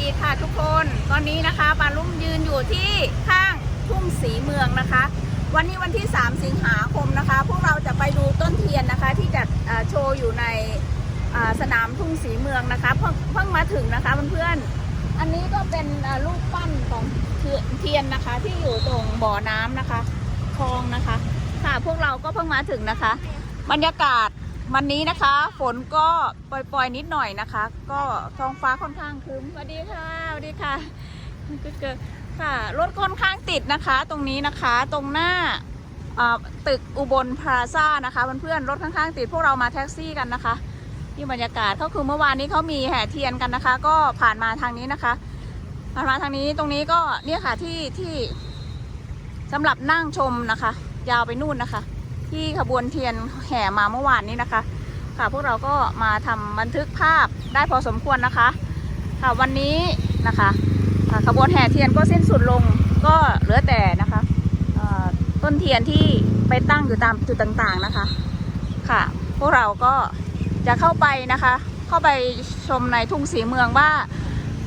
ดีค่ะทุกคน ตอนนี้นะคะปาลุ่มยืนอยู่ที่ข้างทุ่งสีเมืองนะคะ วันนี้วันที่ 3 สิงหาคมนะคะ พวกเราจะไปดูต้นเทียนนะคะ ที่จะเอ่อโชว์อยู่ในสนามทุ่งสีเมืองนะคะเพิ่งเพิ่งมาถึงนะคะเพื่อนๆอันนี้ก็เป็นรูปปั้นของเทียเทียนนะคะ ที่อยู่ตรงบ่อน้ำนะคะคลองนะคะ ค่ะพวกเราก็เพิ่งมาถึงนะคะ บรรยากาศ วันนี้นะคะ ฝนก็ปล่อยๆนิดหน่อยนะคะ ก็ท้องฟ้าค่อนข้างครึ้มสวัสดีค่ะสวัสดีค่ะก็เกิดค่ะรถค่อนข้างติดนะคะ ตรงนี้นะคะตรงหน้าตึกอุบลพลาซ่านะคะเพื่อนๆรถข้างๆติดพวกเรามาแท็กซี่กันนะคะที่บรรยากาศก็คือเมื่อวานนี้เขามีแห่เทียนกันนะคะ ก็ผ่านมาทางนี้นะคะผ่านมาทางนี้ตรงนี้ก็เนี่ยค่ะที่ที่สำหรับนั่งชมนะคะ ยาวไปนู่นนะคะ ที่ขบวนเทียนแห่มาเมื่อวานนี้นะคะ ค่ะพวกเราก็มาทำบันทึกภาพได้พอสมควรนะคะ ค่ะวันนี้นะคะค่ะขบวนแห่เทียนก็สิ้นสุดลงก็เหลือแต่นะคะต้นเทียนที่ไปตั้งอยู่ตามจุดต่างๆนะคะ ค่ะ พวกเราก็จะเข้าไปนะคะ เข้าไปชมในทุ่งสีเมืองว่า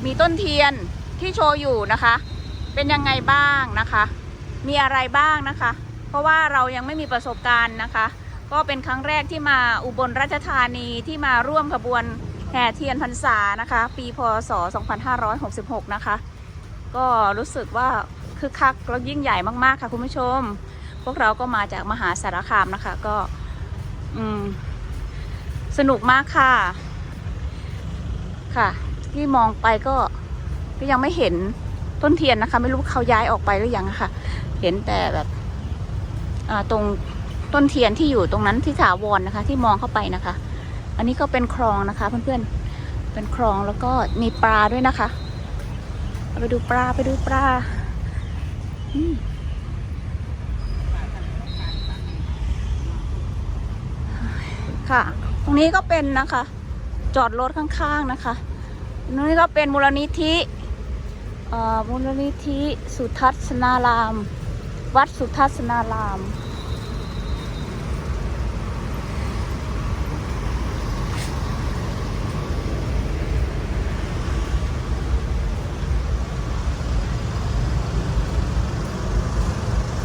มีต้นเทียนที่โชว์อยู่นะคะ เป็นยังไงบ้างนะคะ มีอะไรบ้างนะคะ เพราะว่าเรายังไม่มีประสบการณ์นะคะ ก็เป็นครั้งแรกที่มาอุบลราชธานีที่มาร่วมขบวนแห่เทียนพรรษานะคะ ปีพศ 2566 นะคะ ก็รู้สึกว่าคึกคักและยิ่งใหญ่มากๆค่ะคุณผู้ชม พวกเราก็มาจากมหาสารคามนะคะ ก็อืมสนุกมากค่ะค่ะ ที่มองไปก็ก็ยังไม่เห็นต้นเทียนนะคะ ไม่รู้เขาย้ายออกไปหรือยังะค่ะ เห็นแต่แบบ ตรงต้นเทียนที่อยู่ตรงนั้นที่ถาวรนะคะ ที่มองเข้าไปนะคะ อันนี้ก็เป็นคลองนะคะ เพื่อนๆ เป็นคลองแล้วก็มีปลาด้วยนะคะ ไปดูปลาไปดูปลาค่ะ ตรงนี้ก็เป็นนะคะ จอดรถข้างๆนะคะตรงนี้ก็เป็นมูลนิธิเอ่อมูลนิธิสุทัศนาราม วัดสุทัศนาราม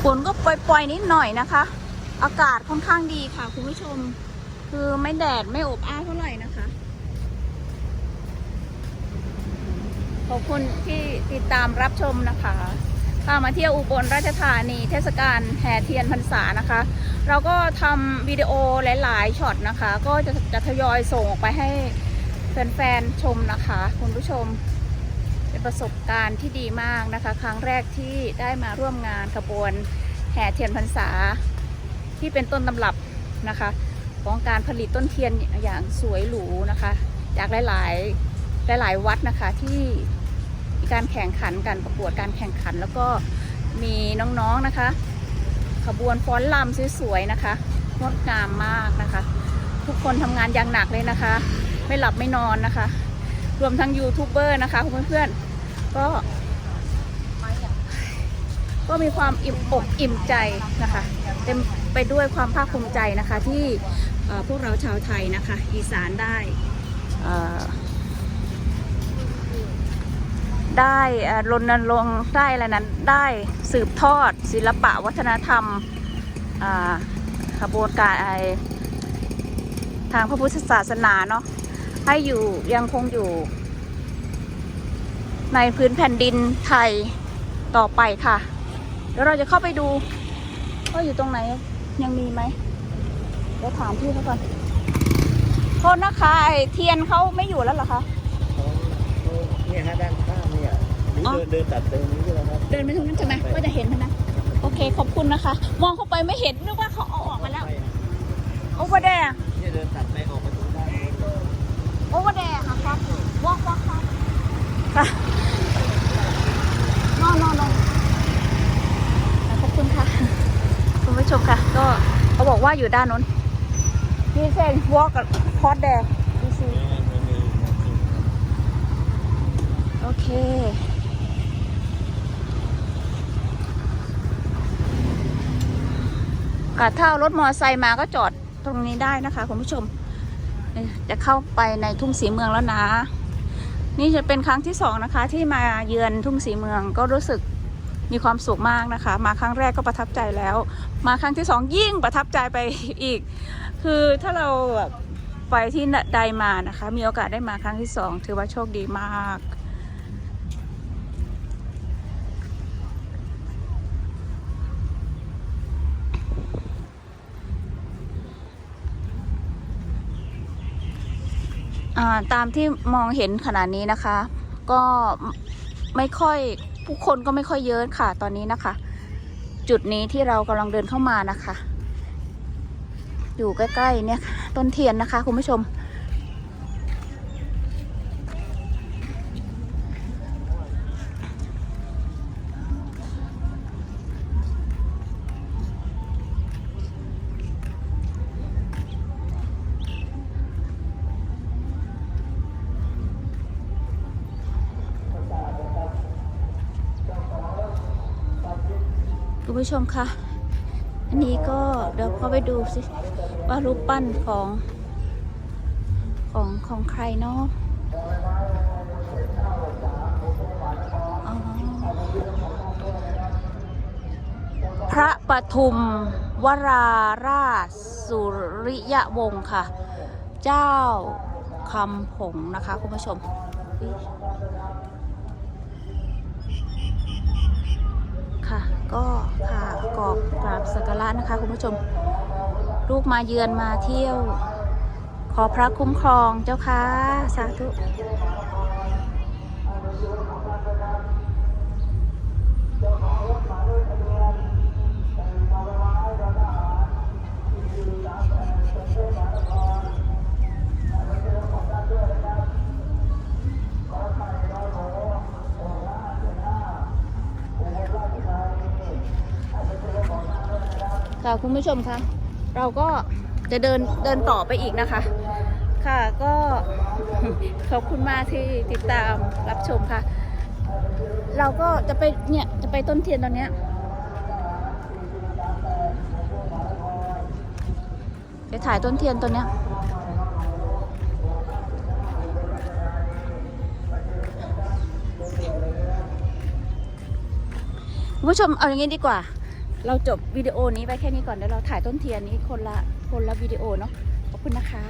ฝนก็ปล่อยๆนิดหน่อยนะคะ อากาศค่อนข้างดีค่ะ คุณผู้ชม คือไม่แดดไม่อบอ้าวเท่าไหร่นะคะขอบคุณที่ติดตามรับชมนะคะ พามาเที่ยวอุบลราชธานีเทศกาลแห่เทียนพรรษานะคะ เราก็ทำวิดีโอหลาย ๆช็อตนะคะ ก็จะจะทยอยส่งออกไปให้แฟนๆชมนะคะ คุณผู้ชมเป็นประสบการณ์ที่ดีมากนะคะ ครั้งแรกที่ได้มาร่วมงานขบวนแห่เทียนพรรษา ที่เป็นต้นตำรับนะคะ ของการผลิตต้นเทียนอย่างสวยหรูนะคะ จากหลาย ๆ หลาย ๆ วัดนะคะที่ การแข่งขันกันประกวดการแข่งขัน แล้วก็มีน้องๆนะคะ ขบวนฟ้อนลำสวยๆนะคะงดงามมากนะคะ ทุกคนทำงานอย่างหนักเลยนะคะ ไม่หลับไม่นอนนะคะ รวมทั้งยูทูบเบอร์นะคะคุณเพื่อนๆก็ก็มีความอิ่มอกอิ่มใจนะคะ เต็มไปด้วยความภาคภูมิใจนะคะที่พวกเราชาวไทยนะคะ อีสานได้อ่อ ได้รณรงค์ได้อะไรนั้นได้สืบทอดศิลปะวัฒนธรรมขบวนการไอทางพระพุทธศาสนาเนาะให้อยู่ยังคงอยู่ ในพื้นแผ่นดินไทยต่อไปค่ะ เดี๋ยวเราจะเข้าไปดูว่าอยู่ตรงไหนยังมีไหมเดี๋ยวถามพี่เขาก่อนโทษนะคะไอเทียนเขาไม่อยู่แล้วเหรอคะเนี่ยฮะด้านข้างเนี่ย ออ๋อ เดินเดินตัดตรงนี้ใช่ไหมครับ เดินไปตรงนั้นใช่ไหมก็จะเห็นใช่ไหมโอเค ขอบคุณนะคะ มองเข้าไปไม่เห็นนึกว่าเขาเอาออกมาแล้ว โอเวอร์แดงเนี่ยเดินตัดไปออกประตูได้โอเวอร์แดงค่ะครับวอกวอกครับค่ะนอนนอนนอนขอบคุณค่ะ คุณผู้ชมค่ะ ก็เขาบอกว่าอยู่ด้านนู้นพี่เซนวอล์กกับพอดแดงดีซีไม่มีโอเค ก็ถ้ารถมอเตอร์ไซค์มาก็จอดตรงนี้ได้นะคะคุณผู้ชม จะเข้าไปในทุ่งสีเมืองแล้วนะ นี่จะเป็นครั้งที่สองนะคะ ที่มาเยือนทุ่งสีเมืองก็รู้สึกมีความสุขมากนะคะ มาครั้งแรกก็ประทับใจแล้ว มาครั้งที่สองยิ่งประทับใจไปอีก คือถ้าเราแบบไปที่ใดมานะคะ มีโอกาสได้มาครั้งที่สองถือว่าโชคดีมาก ตามที่มองเห็นขนาดนี้นะคะ ก็ไม่ค่อยผู้คนก็ไม่ค่อยเยอะค่ะ ตอนนี้นะคะ จุดนี้ที่เรากำลังเดินเข้ามานะคะ อยู่ใกล้ๆเนี่ยต้นเทียนนะคะ คุณผู้ชม คุณผู้ชมคะอันนี้ก็เดี๋ยวเข้าไปดูสิว่ารูปปั้นของของของใครเนาะอ๋อพระปทุมวราราชสุริยวงศ์ค่ะ เจ้าคำผงนะคะคุณผู้ชม กรอบกราบสักการะนะคะคุณผู้ชม ลูกมาเยือนมาเที่ยว ขอพระคุ้มครองเจ้าค่ะ สาธุ ค่ะคุณผู้ชมคะเราก็จะเดินเดินต่อไปอีกนะคะ ค่ะก็ขอบคุณมากที่ติดตามรับชมค่ะ เราก็จะไปเนี่ยจะไปต้นเทียนตอนเนี้ยไปถ่ายต้นเทียนตัวเนี้ยคุณผู้ชมเอาอย่างนี้ดีกว่า เราจบวิดีโอนี้ไปแค่นี้ก่อนเดี๋ยวเราถ่ายต้นเทียนนี้คนละคนละวิดีโอเนาะขอบคุณนะคะ